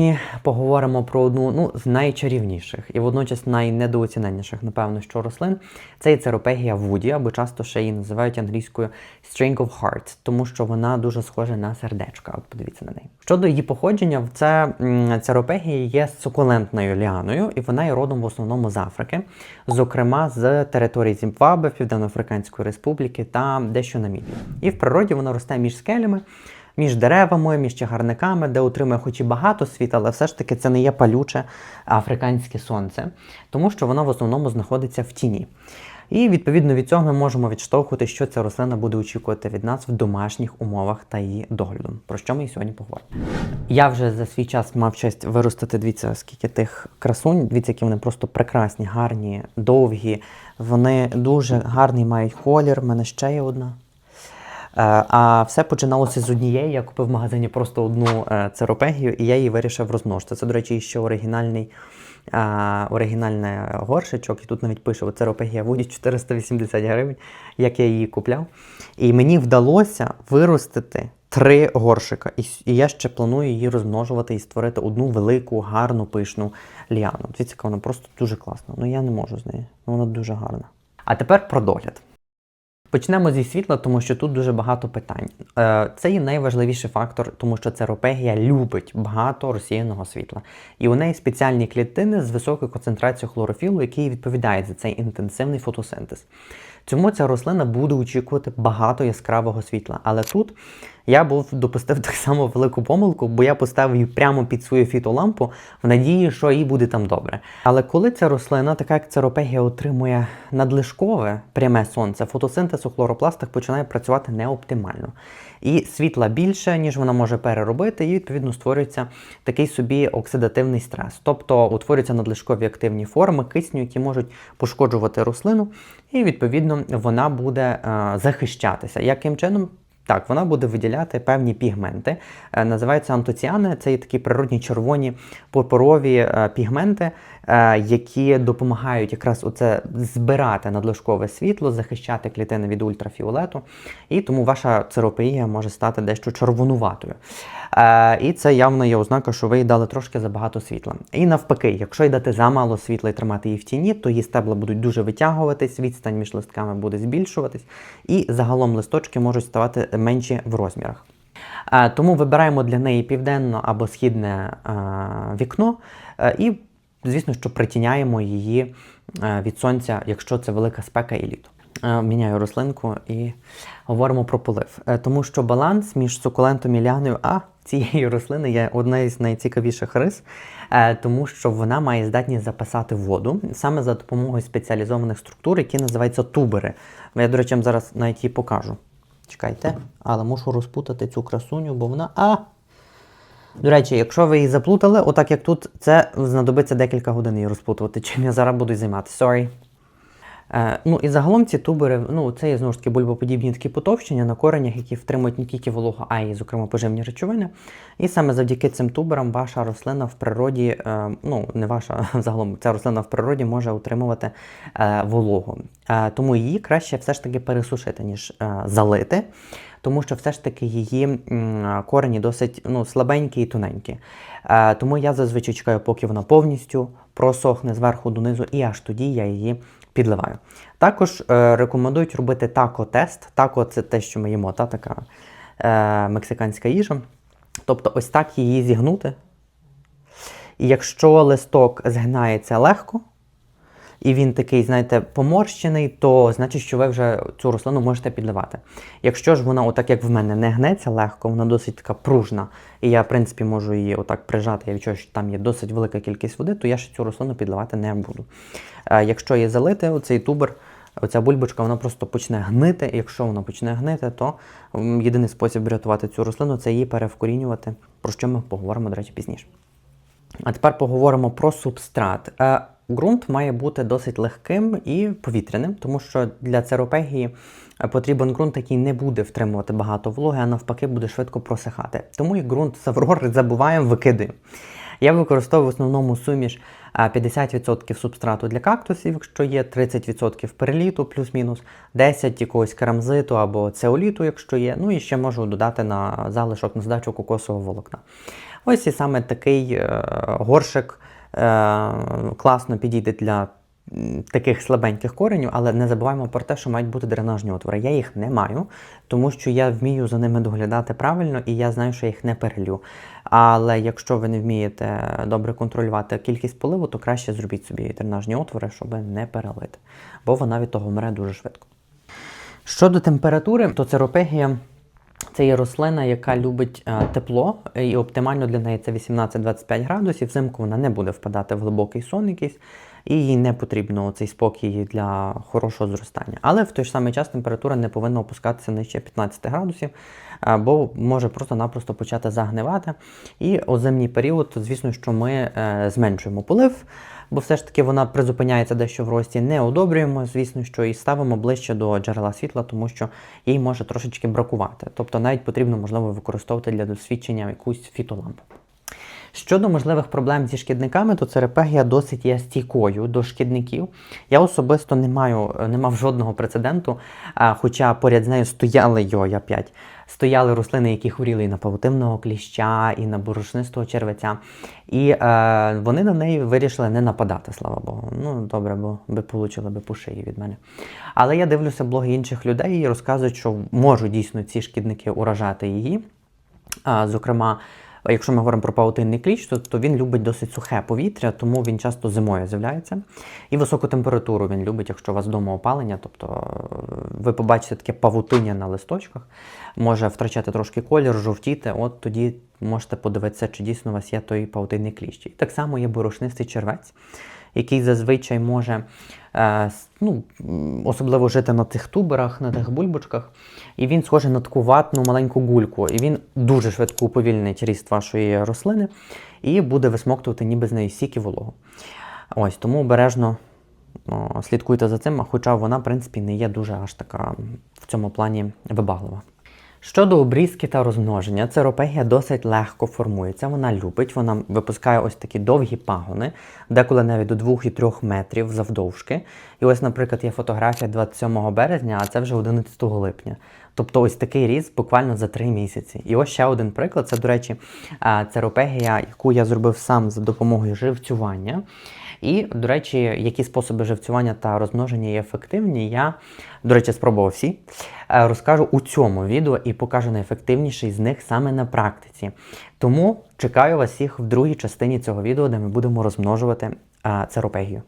І поговоримо про одну ну, з найчарівніших і водночас найнедооціненніших, напевно, що рослин. Це є церопегія Вуді, або часто ще її називають англійською String of Hearts, тому що вона дуже схожа на сердечка. От подивіться на неї. Щодо її походження, це церопегія є сукулентною ліаною, і вона є родом в основному з Африки, зокрема з території Зімбабве, Південно-Африканської Республіки та дещо Намібії. І в природі вона росте між скелями між деревами, між чагарниками, де отримує хоч і багато світла, але все ж таки це не є палюче африканське сонце, тому що воно в основному знаходиться в тіні. І відповідно від цього ми можемо відштовхувати, що ця рослина буде очікувати від нас в домашніх умовах та її догляду. Про що ми і сьогодні поговоримо. Я вже за свій час мав честь виростити, дивіться, скільки тих красунь, дивіться, які вони просто прекрасні, гарні, довгі. Вони дуже гарний мають колір. У мене ще є одна. Е, А все починалося з однієї. Я купив в магазині просто одну е, церопегію, і я її вирішив розмножити. Це, до речі, ще оригінальний, е, оригінальний горшечок. І тут навіть пише: церопегія Вуді 480 гривень, як я її купляв. І мені вдалося виростити три горшика. І, я ще планую її розмножувати і створити одну велику, гарну, пишну ліану. Дивіться, вона просто дуже класна. Ну я не можу з нею. Ну, Вона дуже гарна. А тепер про догляд. Почнемо зі світла, тому що тут дуже багато питань. Е, Це є найважливіший фактор, тому що церопегія любить багато розсіяного світла. І у неї спеціальні клітини з високою концентрацією хлорофілу, який відповідає за цей інтенсивний фотосинтез. Цьому ця рослина буде очікувати багато яскравого світла. Але тут я був допустив так само велику помилку, бо я поставив її прямо під свою фітолампу в надії, що їй буде там добре. Але коли ця рослина, така як церопегія, отримує надлишкове пряме сонце, фотосинтез у хлоропластах починає працювати неоптимально. І світла більше, ніж вона може переробити, і відповідно створюється такий собі оксидативний стрес. Тобто утворюються надлишкові активні форми кисню, які можуть пошкоджувати рослину, і відповідно вона буде е, захищатися. Яким чином? Так, вона буде виділяти певні пігменти. Е, Називаються антоціани. Це є такі природні червоні пурпурові е, пігменти, е, які допомагають якраз оце збирати надлишкове світло, захищати клітини від ультрафіолету. І тому ваша циропія може стати дещо червонуватою. Е, І це явно є ознака, що ви їй дали трошки забагато світла. І навпаки, якщо й дати замало світла і тримати її в тіні, то її стебла будуть дуже витягуватись, відстань між листками буде збільшуватись, і загалом листочки можуть ставати менші в розмірах. Е, Тому вибираємо для неї південно або східне е, вікно і, звісно, що притіняємо її від сонця, якщо це велика спека і літо. Е, Міняю рослинку і говоримо про полив. Е, Тому що баланс між сукулентом і ляною А цієї рослини є одна із найцікавіших рис, е, тому що вона має здатність записати воду саме за допомогою спеціалізованих структур, які називаються тубери. Я, до речі, зараз навіть її покажу. Чекайте, але мушу розпутати цю красуню, бо вона. А! До речі, якщо ви її заплутали, отак як тут, це знадобиться декілька годин її розплутувати, чим я зараз буду займатися. Sorry. Е, ну і загалом ці тубери, ну це є знову ж таки бульбоподібні такі потовщення на коренях, які втримують не тільки вологу, а й, зокрема, поживні речовини. І саме завдяки цим туберам ваша рослина в природі, е, ну не ваша, загалом ця рослина в природі може утримувати е, вологу. Тому її краще все ж таки пересушити, ніж залити. Тому що все ж таки її корені досить ну, слабенькі і тоненькі. Тому я зазвичай чекаю, поки вона повністю просохне зверху донизу, і аж тоді я її підливаю. Також е, рекомендують робити тако-тест. Тако це те, що ми їмо, та така е, мексиканська їжа. Тобто, ось так її зігнути. І якщо листок згинається легко, і він такий, знаєте, поморщений, то значить, що ви вже цю рослину можете підливати. Якщо ж вона, отак як в мене, не гнеться легко, вона досить така пружна, і я, в принципі, можу її отак прижати, я відчую, що там є досить велика кількість води, то я ще цю рослину підливати не буду. Е, якщо її залити, оцей тубер, оця бульбочка, вона просто почне гнити. Якщо вона почне гнити, то єдиний спосіб врятувати цю рослину це її перевкорінювати, про що ми поговоримо, до речі, пізніше. А тепер поговоримо про субстрат. Е, ґрунт має бути досить легким і повітряним, тому що для церопегії е, потрібен ґрунт, який не буде втримувати багато вологи, а навпаки буде швидко просихати. Тому і ґрунт з Аврори забуваємо, викидаємо. Я використовую в основному суміш е, 50% субстрату для кактусів, якщо є 30% переліту, плюс-мінус, 10% якогось керамзиту або цеоліту, якщо є. Ну і ще можу додати на залишок на здачу кокосового волокна. Ось і саме такий е, горшик е, класно підійде для таких слабеньких коренів, але не забуваємо про те, що мають бути дренажні отвори. Я їх не маю, тому що я вмію за ними доглядати правильно і я знаю, що я їх не перелю. Але якщо ви не вмієте добре контролювати кількість поливу, то краще зробіть собі дренажні отвори, щоб не перелити, бо вона від того вмре дуже швидко. Щодо температури, то церопегія це є рослина, яка любить е, тепло, і оптимально для неї це 18-25 градусів. Взимку вона не буде впадати в глибокий сон якийсь, і їй не потрібно цей спокій для хорошого зростання. Але в той ж самий час температура не повинна опускатися нижче 15 градусів, е, бо може просто-напросто почати загнивати. І у зимній період, звісно, що ми е, зменшуємо полив бо все ж таки вона призупиняється дещо в рості, не одобрюємо, звісно, що і ставимо ближче до джерела світла, тому що їй може трошечки бракувати. Тобто навіть потрібно, можливо, використовувати для досвідчення якусь фітолампу. Щодо можливих проблем зі шкідниками, то церепегія досить є стійкою до шкідників. Я особисто не маю, не мав жодного прецеденту, хоча поряд з нею стояли йой опять, стояли рослини, які хворіли і на павутинного кліща, і на борошнистого червеця. І е, вони на неї вирішили не нападати, слава Богу. Ну, добре, бо би получили би по шиї від мене. Але я дивлюся блоги інших людей і розказують, що можуть дійсно ці шкідники уражати її. А, Зокрема, якщо ми говоримо про паутинний кліч, то, то він любить досить сухе повітря, тому він часто зимою з'являється. І високу температуру він любить, якщо у вас вдома опалення, тобто е, ви побачите таке павутиння на листочках, може втрачати трошки колір, жовтіти, от тоді можете подивитися, чи дійсно у вас є той паутинний кліщ. І так само є борошнистий червець, який зазвичай може е, ну, особливо жити на тих туберах, на тих бульбочках. І він схожий на таку ватну маленьку гульку. І він дуже швидко уповільнить ріст вашої рослини і буде висмоктувати ніби з неї сік вологу. Ось тому обережно слідкуйте за цим, хоча вона, в принципі, не є дуже аж така в цьому плані вибаглива. Щодо обрізки та розмноження, церопегія досить легко формується. Вона любить, вона випускає ось такі довгі пагони, деколи навіть до 2 і 3 метрів завдовжки. І ось, наприклад, є фотографія 27 березня, а це вже 11 липня. Тобто ось такий ріст буквально за 3 місяці. І ось ще один приклад. Це, до речі, церопегія, яку я зробив сам за допомогою живцювання. І, до речі, які способи живцювання та розмноження є ефективні, я, до речі, спробував всі. Е, Розкажу у цьому відео і покажу найефективніший з них саме на практиці. Тому чекаю вас всіх в другій частині цього відео, де ми будемо розмножувати е, церопегію.